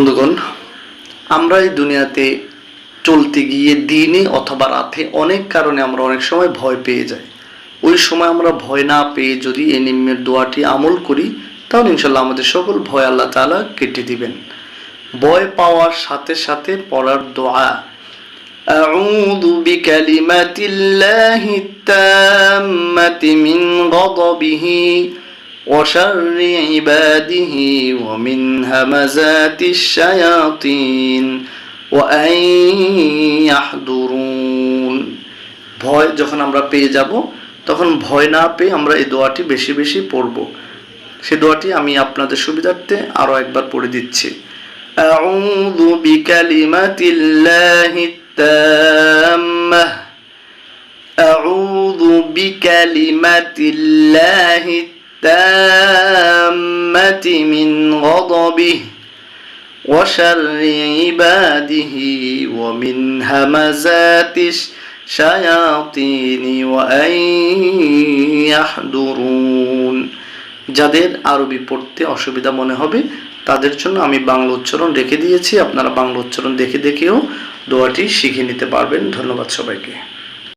বন্ধুগণ আমরা এই দুনিয়াতে চলতে গিয়ে দিনে অথবা রাতে অনেক কারণে আমরা অনেক সময় ভয় পেয়ে যাই ওই সময় আমরা ভয় না পেয়ে যদি এই নিম্নের দোয়াটি আমল করি তাহলে ইনশাল্লাহ আমাদের সকল ভয় আল্লাহ তাআলা কেটে দিবেন ভয় পাওয়ার সাথে সাথে পড়ার দোয়া أعوذ بكلمات الله التامة من غضبه وشر عباده ومن همزات الشياطين وأن يحضرون ভয় যখন আমরা পেয়ে যাব তখন ভয় না পেয়ে আমরা এই দোয়াটি বেশি বেশি পড়ব সে দোয়াটি আমি আপনাদের সুবিধার্থে আরও একবার পড়ে দিচ্ছি أعوذ بكلمات الله التامة أعوذ بكلمات الله التامة من غضبه وشر عباده ومن همزات الشياطين وأن يحضرون যাদের আরবি পড়তে অসুবিধা মনে হবে তাদের জন্য আমি বাংলা উচ্চারণ রেখে দিয়েছি আপনারা বাংলা উচ্চারণ দেখে দেখেও দোয়াটি শিখে নিতে পারবেন ধন্যবাদ সবাইকে